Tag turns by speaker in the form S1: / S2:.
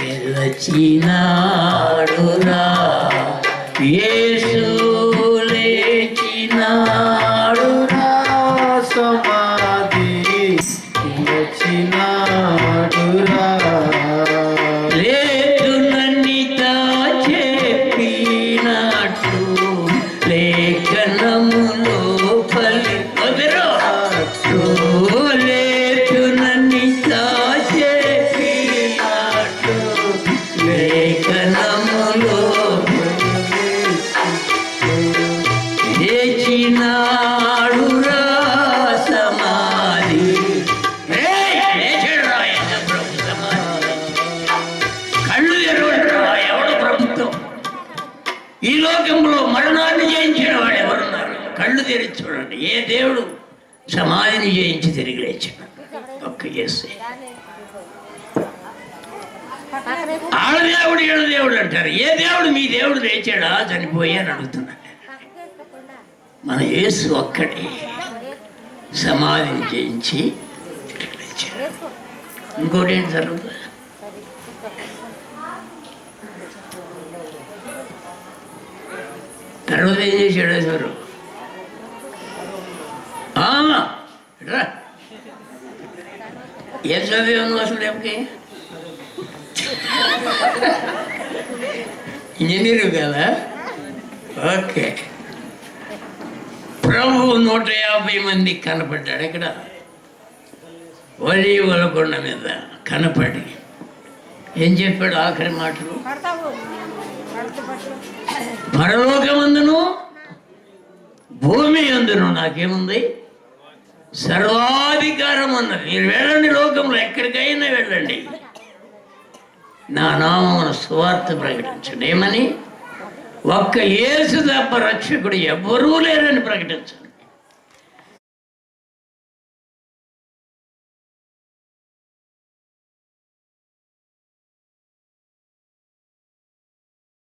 S1: గెలచినాడురా యేసు లేచినాడురా.
S2: సమాధి వచ్చినాడురా
S1: లేదు నన్నిత చెప్పినట్టు లేఖనములో లేఖనములో లేచినాడురా సమాధి. ఏయ్, కళ్ళు ఎరవడరా ఎవడు ప్రభుత్వం? ఈ లోకంలో మరణాన్ని జయించిన వాడు ఎవరున్నారు? కళ్ళు తెరిచి చూడండి. ఏ దేవుడు సమాధిని జయించి తిరిగి లేచాడు ఒక్క చేస్తే ఆడదేవుడు ఏడు దేవుడు అంటారు. ఏ దేవుడు మీ దేవుడు లేచాడా? చనిపోయి అని అడుగుతున్నాడు మన యేసు ఒక్కడే సమాధిని చేయించి ఇంకోటి ఏంటి జరుగుతుంది? తర్వాత ఏం చేశాడు అసలు ఏం చదివే ఉంది అసలు రేపుకి? ఇంజనీరు కదా ఓకే. ప్రభు నూట యాభై మంది కనపడ్డాడు. ఇక్కడ ఒలి ఒలకొండ మీద కనపడి. ఏం చెప్పాడు ఆఖరి మాటలు? పరలోకమందును భూమి అందును నాకేముంది? సర్వాధికారం అన్నది మీరు వెళ్ళండి లోకంలో ఎక్కడికైనా వెళ్ళండి. నా నామమును సువార్త ప్రకటించండి. ఏమని? ఒక్క యేసు తప్ప రక్షకుడు ఎవ్వరూ లేరని ప్రకటించండి.